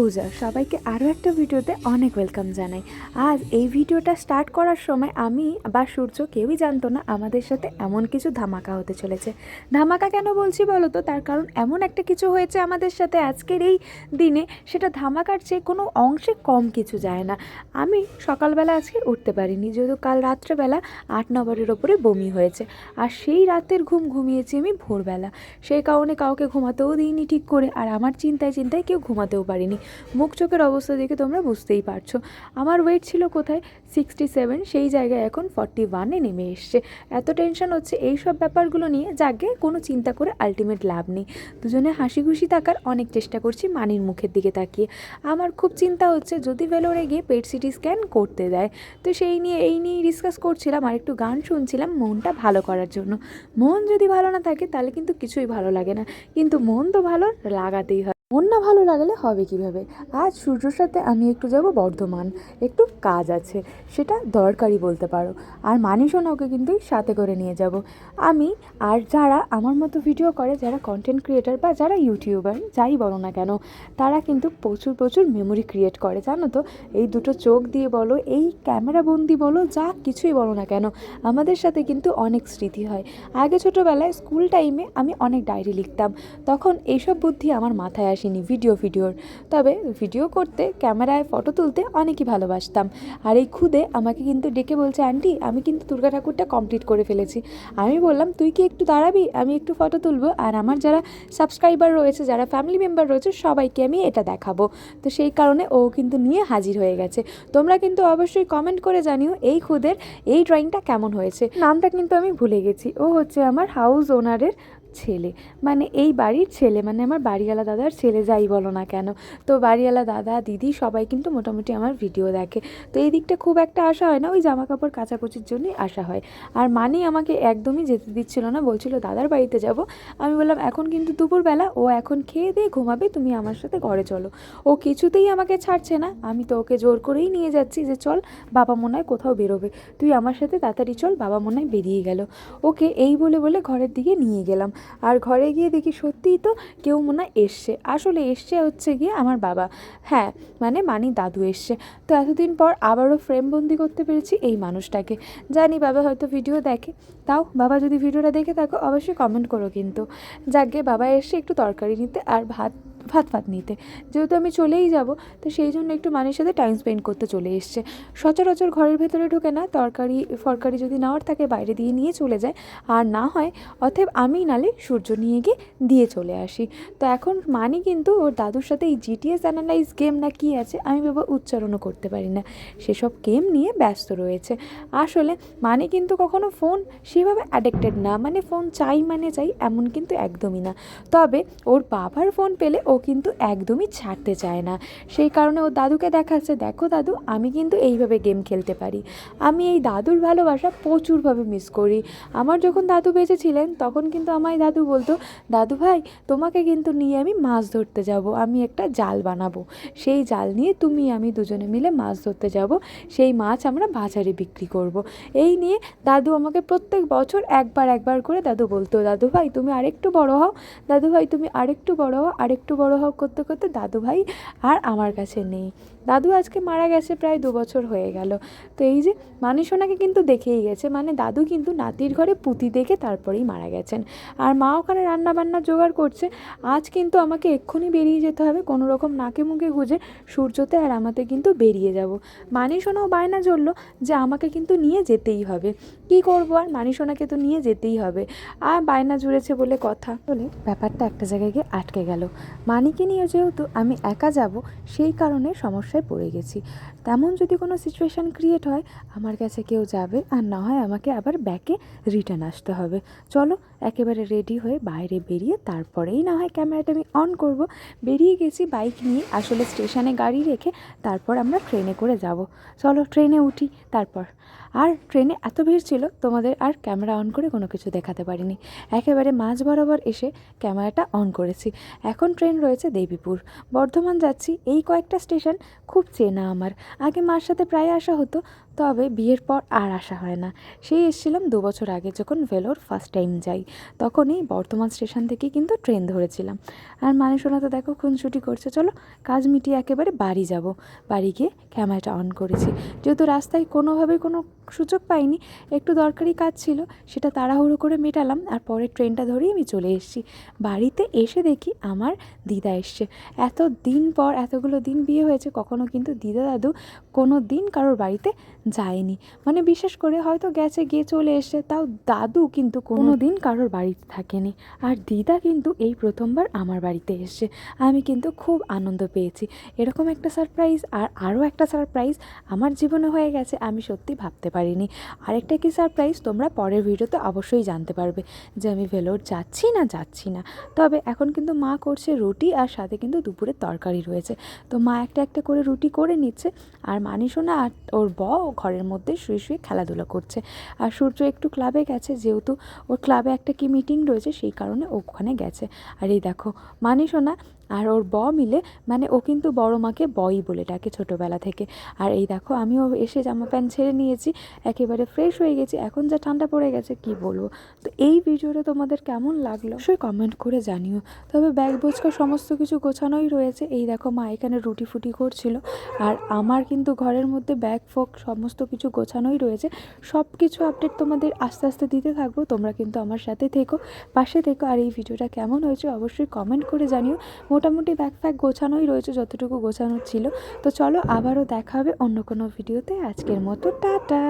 পূজা, সবাইকে আরও একটা ভিডিওতে অনেক ওয়েলকাম জানাই। আজ এই ভিডিওটা স্টার্ট করার সময় আমি বা সূর্য কেউই জানতো না আমাদের সাথে এমন কিছু ধামাকা হতে চলেছে। ধামাকা কেন বলছি বলো তো? তার কারণ এমন একটা কিছু হয়েছে আমাদের সাথে আজকের এই দিনে, সেটা ধামাকার চেয়ে কোনো অংশে কম কিছু যায় না। আমি সকালবেলা আজকে উঠতে পারিনি, যেহেতু কাল রাত্রেবেলা আট নম্বরের ওপরে বমি হয়েছে। আর সেই রাতের ঘুম ঘুমিয়েছি আমি ভোরবেলা। সেই কারণে কাউকে ঘুমাতেও দিইনি ঠিক করে, আর আমার চিন্তায় চিন্তায় কেউ ঘুমাতেও পারিনি। মুখ চোখের অবস্থা দেখে তোমরা বুঝতেই পারছ। আমার ওয়েট ছিল কোথায়? সিক্সটি সেভেন সেই জায়গায় এখন ফর্টি ওয়ানে নেমে এসছে। এত টেনশন হচ্ছে এই সব ব্যাপারগুলো নিয়ে যাকে কোনো চিন্তা করে আলটিমেট লাভ নেই। দুজনে হাসি খুশি থাকার অনেক চেষ্টা করছি মানির মুখের দিকে তাকিয়ে। আমার খুব চিন্তা হচ্ছে যদি ভেলোরে গিয়ে পেট সিটি স্ক্যান করতে দেয়। তো সেই নিয়ে, এই নিয়েই ডিসকাস করছিলাম আর একটু গান শুনছিলাম মনটা ভালো করার জন্য। মন যদি ভালো না থাকে তাহলে কিন্তু কিছুই ভালো লাগে না। কিন্তু মন তো ভালো, লাগাতেই হয়। মন না ভালো লাগালে হবে কীভাবে? আজ সূর্যর সাথে আমি একটু যাব বর্ধমান। একটু কাজ আছে, সেটা দরকারি বলতে পারো। আর মানিসও ওকে কিন্তু সাথে করে নিয়ে যাব। আমি আর যারা আমার মতো ভিডিও করে, যারা কন্টেন্ট ক্রিয়েটার বা যারা ইউটিউবার যাই বলো না কেন, তারা কিন্তু প্রচুর প্রচুর মেমোরি ক্রিয়েট করে, জানো তো? এই দুটো চোখ দিয়ে বলো, এই ক্যামেরা বন্দি বলো, যা কিছুই বলো না কেন, আমাদের সাথে কিন্তু অনেক স্মৃতি হয়। আগে ছোটোবেলায় স্কুল টাইমে আমি অনেক ডায়েরি লিখতাম। তখন এইসব বুদ্ধি আমার মাথায় আসেনি ভিডিও ভিডিওর। তবে ভিডিও করতে, ক্যামেরায় ফটো তুলতে অনেকই ভালোবাসতাম। আর এই খুদে আমাকে কিন্তু ডেকে বলছে, আন্টি, আমি কিন্তু দুর্গা ঠাকুরটা কমপ্লিট করে ফেলেছি। আমি বললাম, তুই কি একটু দাঁড়াবি? আমি একটু ফটো তুলবো। আর আমার যারা সাবস্ক্রাইবার রয়েছে, যারা ফ্যামিলি মেম্বার রয়েছে, সবাইকে আমি এটা দেখাবো। তো সেই কারণে ও কিন্তু নিয়ে হাজির হয়ে গেছে। তোমরা কিন্তু অবশ্যই কমেন্ট করে জানিও এই খুদের এই ড্রয়িংটা কেমন হয়েছে। নামটা কিন্তু আমি ভুলে গেছি। ও হচ্ছে আমার হাউস ওনারের ছেলে। মানে এই বাড়ির ছেলে মানে আমার বাড়িওয়ালা দাদার ছেলে যাই বলো না কেন। তো বাড়িওয়ালা দাদা, দিদি সবাই কিন্তু মোটামুটি আমার ভিডিও দেখে। তো এই দিকটা খুব একটা আসা হয় না, ওই জামা কাপড় কাচাকুচির জন্যই আসা হয়। আর মানি আমাকে একদমই যেতে দিচ্ছিল না, বলছিল, দাদার বাড়িতে যাব। আমি বললাম, এখন কিন্তু দুপুরবেলা, ও এখন খেয়ে দিয়ে ঘুমাবে, তুমি আমার সাথে ঘরে চলো। ও কিছুতেই আমাকে ছাড়ছে না। আমি তো ওকে জোর করেই নিয়ে যাচ্ছি যে, চল, বাবা মনে হয় কোথাও বেরোবে। তুই আমার সাথে তাড়াতাড়ি চল, বাবা মনে হয় বেরিয়ে গেল। ওকে এই বলে বলে ঘরের দিকে নিয়ে গেলাম। আর ঘরে গিয়ে দেখি সত্যিই তো কেউ মনে এসছে। আসলে এসছে হচ্ছে গিয়ে আমার বাবা। হ্যাঁ মানে মানি দাদু এসছে। তো এতদিন পর আবারও ফ্রেমবন্দি করতে পেরেছি এই মানুষটাকে। জানি বাবা হয়তো ভিডিও দেখে। তাও বাবা যদি ভিডিওটা দেখে থাকো, অবশ্যই কমেন্ট করো কিন্তু। যাকে বাবা এসে একটু তরকারি নিতে আর ভাত ভাত ভাত নিতে। যেহেতু আমি চলেই যাব, তো সেই জন্য একটু মানের সাথে টাইম স্পেন্ড করতে চলে এসছে। সচরাচর ঘরের ভেতরে ঢোকে না, তরকারি, ফরকারি যদি নেওয়ার থাকে, বাইরে দিয়ে নিয়ে চলে যায়। আর না হয়, অতএব আমি নালে সূর্য নিয়ে গিয়ে দিয়ে চলে আসি। তো এখন মানি কিন্তু ওর দাদুর সাথে এই জিটিএস অ্যানালাইজ গেম না কি আছে, আমি বাবা উচ্চারণও করতে পারি না। সেসব গেম নিয়ে ব্যস্ত রয়েছে। আসলে মানে কিন্তু কখনো ফোন সেভাবে অ্যাডিক্টেড না মানে ফোন চাই মানে চাই এমন কিন্তু একদমই না। তবে ওর বাবার ফোন পেলে ও কিন্তু একদমই ছাড়তে চায় না। সেই কারণে ও দাদুকে দেখাচ্ছে, দেখো দাদু, আমি কিন্তু এইভাবে গেম খেলতে পারি। আমি এই দাদুর ভালোবাসা প্রচুরভাবে মিস করি। আমার যখন দাদু বেঁচে ছিলেন, তখন কিন্তু আমায় দাদু বলতো, দাদু ভাই, তোমাকে কিন্তু নিয়ে আমি মাছ ধরতে যাব, আমি একটা জাল বানাবো। সেই জাল নিয়ে তুমি, আমি দুজনে মিলে মাছ ধরতে যাব, সেই মাছ আমরা বাজারে বিক্রি করব। এই নিয়ে দাদু আমাকে প্রত্যেক বছর একবার একবার করে দাদু বলতো, দাদু ভাই, তুমি আরেকটু বড় হও, দাদু ভাই, তুমি আরেকটু বড় হও, আরেকটু বড় হও করতে করতে দাদু ভাই আর আমার কাছে নেই। দাদু আজকে মারা গেছে প্রায় দু বছর হয়ে গেল। তো এই যে মানিসোনাকে কিন্তু দেখেই গেছে মানে দাদু কিন্তু নাতির ঘরে পুঁতি দেখে তারপরেই মারা গেছেন। আর মা ওখানে রান্নাবান্না জোগাড় করছে, আজ কিন্তু আমাকে এক্ষুনি বেরিয়ে যেতে হবে, কোনো রকম নাকে মুখে গুঁজে সূর্যতে আর আমাতে কিন্তু বেরিয়ে যাব। মানিসোনাও বায়না জ্বললো যে আমাকে কিন্তু নিয়ে যেতেই হবে। কি করব আর? মানিসোনাকে তো নিয়ে যেতেই হবে। আর বায়না জুড়েছে বলে কথা বলে ব্যাপারটা একটা জায়গায় গিয়ে আটকে গেল। মানিকে নিয়ে যেহেতু আমি একা যাব, সেই কারণে সমস্যায় পড়ে গেছি। তেমন যদি কোনো সিচুয়েশান ক্রিয়েট হয়, আমার কাছে কেউ যাবে, আর না হয় আমাকে আবার ব্যাকে রিটার্ন আসতে হবে। চলো একেবারে রেডি হয়ে বাইরে বেরিয়ে তারপরেই না হয় ক্যামেরাটা আমি অন করব। বেরিয়ে গেছি বাইক নিয়ে, আসলে স্টেশনে গাড়ি রেখে তারপর আমরা ট্রেনে করে যাব। চলো ট্রেনে উঠি তারপর। আর ট্রেনে এত ভিড় ছিল, তোমাদের আর ক্যামেরা অন করে কোনো কিছু দেখাতে পারিনি। একেবারে মাঝ বরাবর এসে ক্যামেরাটা অন করেছি। এখন ট্রেন রয়েছে দেবীপুর। বর্ধমান যাচ্ছি, এই কয়েকটা স্টেশন খুব চেনা আমার। আগে মার সাথে প্রায় আসা হতো তবে বিয়ের পর আর আসা হয় না। সেই এসেছিলাম দু বছর আগে যখন ভেলোর ফার্স্ট টাইম যাই। তখনই বর্তমান স্টেশন থেকে কিন্তু ট্রেন ধরেছিলাম। আর মানে শোনা তো দেখো, খুনসুটি করছে। চলো, কাজ মিটিয়ে একেবারে বাড়ি যাব। বাড়ি গিয়ে ক্যামেরাটা অন করেছি। যেহেতু রাস্তায় কোনোভাবেই কোনো সুযোগ পাইনি, একটু দরকারি কাজ ছিল, সেটা তাড়াহুড়ো করে মেটালাম। আর পরে ট্রেনটা ধরেই আমি চলে এসেছি। বাড়িতে এসে দেখি আমার দিদা এসছে। এত দিন পর, এতগুলো দিন বিয়ে হয়েছে, কখনো কিন্তু দিদা দাদু কোনো দিন কারোর বাড়িতে যায়নি। মানে বিশেষ করে হয়তো গেছে গিয়ে চলে এসছে তাও দাদু কিন্তু কোনো দিন কারোর বাড়িতে থাকেনি। আর দিদা কিন্তু এই প্রথমবার আমার বাড়িতে এসছে। আমি কিন্তু খুব আনন্দ পেয়েছি। এরকম একটা সারপ্রাইজ আর আরও একটা সারপ্রাইজ আমার জীবনে হয়ে গেছে আমি সত্যি ভাবতে পারিনি। আরেকটা কি সারপ্রাইজ তোমরা পরের ভিডিওতে অবশ্যই জানতে পারবে যে আমি ভেলোর যাচ্ছি না যাচ্ছি না। তবে এখন কিন্তু মা করছে রুটি আর সাথে কিন্তু দুপুরের তরকারি রয়েছে। তো মা একটা একটা করে রুটি করে নিচ্ছে আর মানিসোনা আর ওর ব ঘরের মধ্যে শুয়ে শুয়ে খেলাধুলা করছে। আর সূর্য একটু ক্লাবে গেছে, যেহেতু ওর ক্লাবে একটা কি মিটিং রয়েছে, সেই কারণে ওখানে গেছে। আর এই দেখো মানিসোনা আর ওর ব মিলে মানে ও কিন্তু বড় মাকে বই বলে ডাকে ছোটোবেলা থেকে। আর এই দেখো, আমিও এসে জামা প্যান্ট ছেড়ে নিয়েছি, একেবারে ফ্রেশ হয়ে গেছি, এখন যা ঠান্ডা পড়ে গেছে, কি বলব? তো এই ভিডিওটা তোমাদের কেমন লাগল? অবশ্যই কমেন্ট করে জানিও। তবে ব্যাগ, বোচকা, সমস্ত কিছু গোছানোই রয়েছে। এই দেখো, মা এখানে রুটি ফুটি করছিল। আর আমার কিন্তু ঘরের মধ্যে ব্যাগ, ফোক, সমস্ত কিছু গোছানোই রয়েছে। সব কিছু আপডেট তোমাদের আস্তে আস্তে দিতে থাকব। তোমরা কিন্তু আমার সাথে থেকো, পাশে থেকো। আর এই ভিডিওটা কেমন হয়েছে অবশ্যই কমেন্ট করে জানিও। মোটামুটি ব্যাগ ফ্যাগ গোছানোই রয়েছে, যতটুকু গোছানোর ছিল। তো চলো আবারও দেখা হবে অন্য কোনো ভিডিওতে আজকের মতো, টাটা!